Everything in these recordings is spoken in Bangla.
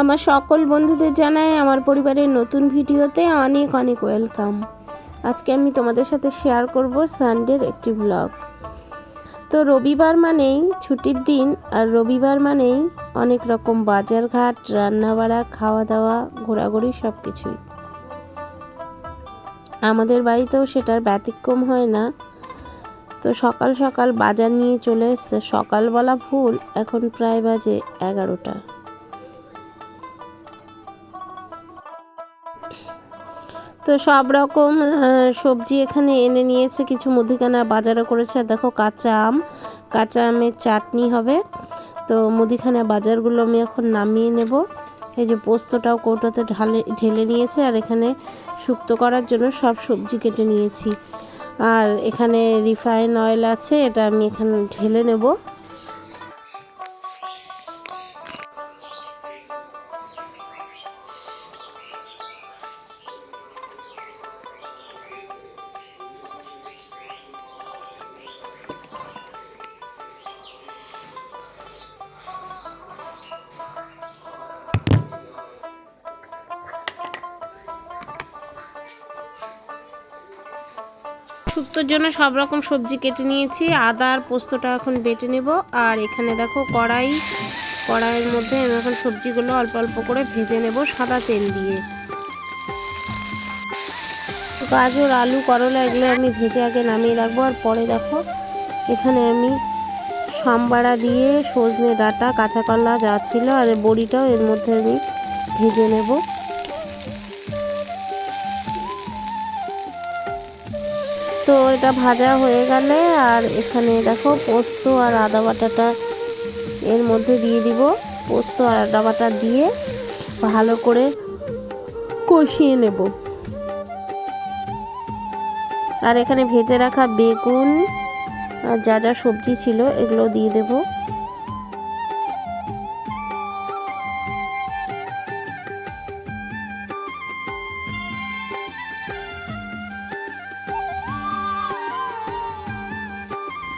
আমার সকল বন্ধুদের জানাই আমার পরিবারের নতুন ভিডিওতে অনেক অনেক ওয়েলকাম। আজকে আমি তোমাদের সাথে শেয়ার করব সানডের একটি ব্লগ তো রবিবার মানেই ছুটির দিন আর রবিবার মানেই অনেক রকম বাজার ঘাট, রান্নাবাড়া খাওয়া দাওয়া ঘোরাঘুরি সব কিছুই আমাদের বাড়িতেও সেটার ব্যতিক্রম হয় না। তো সকাল সকাল বাজার নিয়ে চলে এসছে। সকাল বলা ভুল এখন প্রায় বাজে এগারোটা। তো সব রকম সবজি এখানে এনে নিয়েছে, কিছু মুদিখানা বাজারও করেছে। আর দেখো কাঁচা আম, কাঁচা আমের চাটনি হবে। তো মুদিখানা বাজারগুলো আমি এখন নামিয়ে নেব। এই যে পোস্তটাও কৌটোতে ঢালে, ঢেলে নিয়েছে, আর এখানে শুক্তো করার জন্য সব সবজি কেটে নিয়েছি। আর এখানে রিফাইন অয়েল আছে, এটা আমি এখানে ঢেলে নেব। শুক্তোর জন্য সব রকম সবজি কেটে নিয়েছি। আদা আর পোস্তটা এখন বেটে নেব। আর এখানে দেখো কড়াই, কড়াইয়ের মধ্যে আমি এখন সবজিগুলো অল্প অল্প করে ভেজে নেব সাদা তেল দিয়ে। গাজর, আলু, করলা এগুলো আমি ভেজে আগে নামিয়ে রাখব। আর পরে দেখো এখানে আমি সাম্বাড়া দিয়ে সজনে ডাঁটা, কাঁচা কলা যা ছিল আর বড়িটাও এর মধ্যে আমি ভেজে নেব। এটা ভাজা হয়ে গেলে আর এখানে দেখো পোস্ত আর আদা বাটাটা এর মধ্যে দিয়ে দিব। পোস্ত আর আদা বাটা দিয়ে ভালো করে কষিয়ে নেব। আর এখানে ভেজে রাখা বেগুন আর যা যা সবজি ছিল এগুলো দিয়ে দেবো।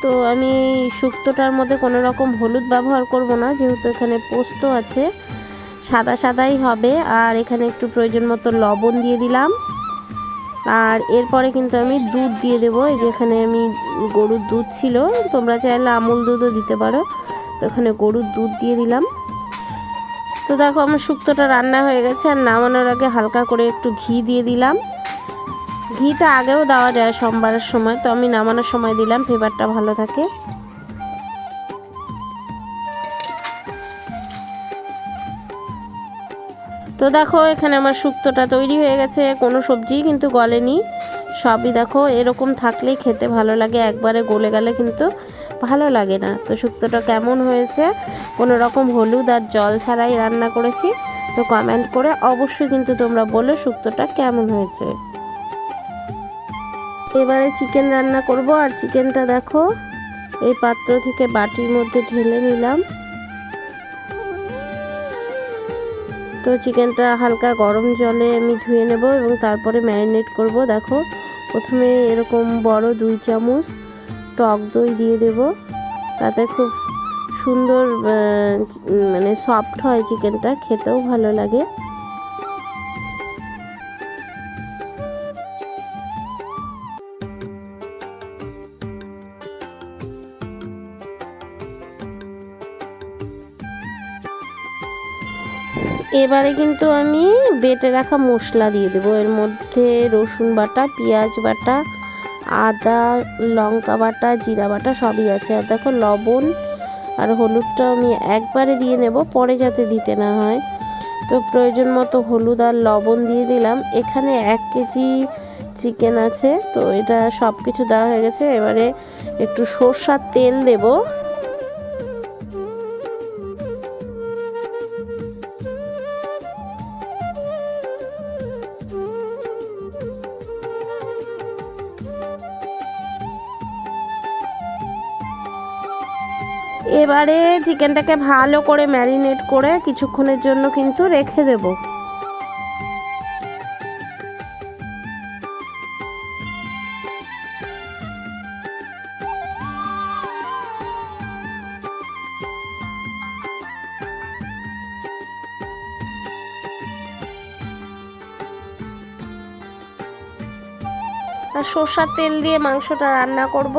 তো আমি শুক্তোটার মধ্যে কোনো রকম হলুদ ব্যবহার করব না, যেহেতু এখানে পোস্ত আছে। সাদা সাদাই হবে, আর এখানে একটু প্রয়োজন মতো লবণ দিয়ে দিলাম। আর এরপরে কিন্তু আমি দুধ দিয়ে দেবো, এই যে এখানে আমি গরুর দুধ ছিল, তোমরা চাইলে আমুল দুধও দিতে পারো। তো এখানে গরুর দুধ দিয়ে দিলাম। তো দেখো, আমার শুক্তোটা রান্না হয়ে গেছে, আর নামানোর আগে হালকা করে একটু ঘি দিয়ে দিলাম। ঘিটা আগেও দেওয়া যায় সোমবারের সময়, তো আমি নামানোর সময় দিলাম ফ্লেভারটা ভালো থাকে। তো দেখো, এখানে আমার শুক্তোটা তৈরি হয়ে গেছে, কোনো সবজিই কিন্তু গলেনি। সবই দেখো, এরকম থাকলেই খেতে ভালো লাগে, একবারে গলে গেলে কিন্তু ভালো লাগে না। তো শুক্তোটা কেমন হয়েছে? কোনো রকম হলুদ আর জল ছাড়াই রান্না করেছি, তো কমেন্ট করে অবশ্যই কিন্তু তোমরা বলো শুক্তোটা কেমন হয়েছে। এবারে চিকেন রান্না করব, আর চিকেনটা দেখো, এই পাত্র থেকে বাটির মধ্যে ঢেলে নিলাম। তো চিকেনটা হালকা গরম জলে আমি ধুয়ে নেব এবং তারপরে ম্যারিনেট করব। দেখো, প্রথমে এরকম বড় দুই চামচ টক দই দিয়ে দেব। তাতে খুব সুন্দর মানে সফট হয় চিকেনটা খেতেও ভালো লাগে। এবারে কিন্তু আমি বেটে রাখা মশলা দিয়ে দেবো। এর মধ্যে রসুন বাটা, পেঁয়াজ বাটা, আদা, লঙ্কা বাটা, জিরা বাটা সবই আছে। আর দেখো লবণ আর হলুদটা আমি একবারে দিয়ে নেব, পরে যাতে দিতে না হয়। তো প্রয়োজন মতো হলুদ আর লবণ দিয়ে দিলাম। এখানে এক কেজি চিকেন আছে, তো এটা সব কিছু দেওয়া হয়ে গেছে। এবারে একটু সর্ষার তেল দেবো। এবারে চিকেনটাকে ভালো করে ম্যারিনেট করে কিছুক্ষণের জন্য কিন্তু রেখে দেব। সর্ষার তেল দিয়ে মাংসটা রান্না করব।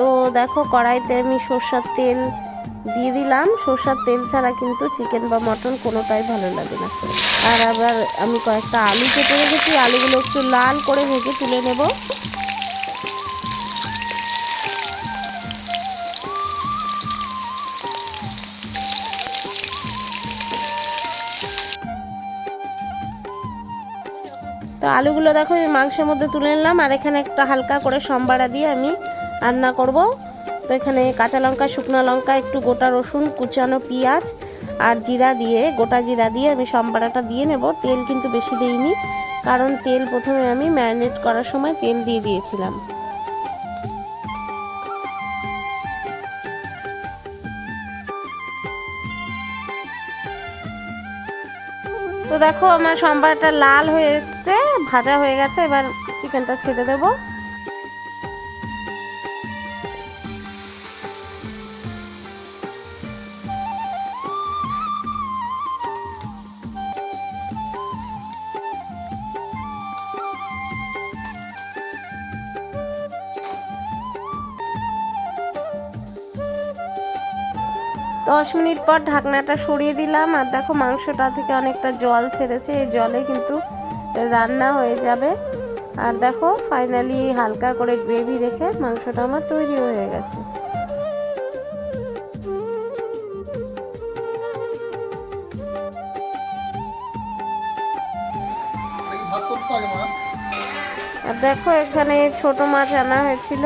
তো দেখো কড়াইতে আমি সর্ষার তেল দিয়ে দিলাম। সর্ষার তেল ছাড়া কিন্তু চিকেন বা মটন কোনোটাই ভালো লাগে না। আর আবার আমি কয়েকটা আলু কেটে রেখেছি, আলুগুলো একটু লাল করে ভেজে তুলে নেব। তো আলুগুলো দেখো আমি মাংসের মধ্যে তুলে নিলাম, আর এখানে একটা হালকা করে সম্বারা দিয়ে আমি রান্না করব। তো এখানে কাঁচা লঙ্কা, শুকনো লঙ্কা, একটু গোটা রসুন, কুচানো পেঁয়াজ আর জিরা দিয়ে, গোটা জিরা দিয়ে আমি সম্বারাটা দিয়ে নেব। তেল কিন্তু বেশি দিইনি, কারণ তেল প্রথমে আমি ম্যারিনেট করার সময় তেল দিয়ে দিয়েছিলাম। তো দেখো, আমার সম্বারটা লাল হয়ে এসছে, ভাজা হয়ে গেছে, এবার চিকেনটা ছেড়ে দেবো। দশ মিনিট পর ঢাকনাটা সরিয়ে দিলাম আর দেখো মাংসটা থেকে অনেকটা জল ছেড়েছে, এই জলে কিন্তু রান্না হয়ে যাবে। আর দেখো ফাইনালি হালকা করে গ্রেভি রেখে মাংসটা আমার তৈরি হয়ে গেছে। আর দেখো এখানে ছোট মাছ আনা হয়েছিল,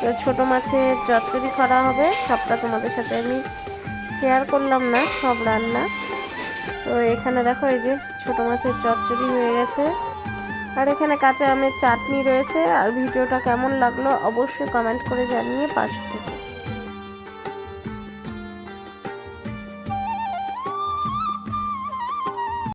তো ছোট মাছের চচ্চড়ি করা হবে, সবটা তোমাদের সাথে আমি শেয়ার করলাম না, সব রান্না। তো এখানে দেখো এই যে ছোট মাছের চচ্চড়ি হয়ে গেছে। আর এখানে কাঁচা আমের চাটনি রয়েছে। আর ভিডিওটা কেমন লাগল অবশ্যই কমেন্ট করে জানিয়ে পাশে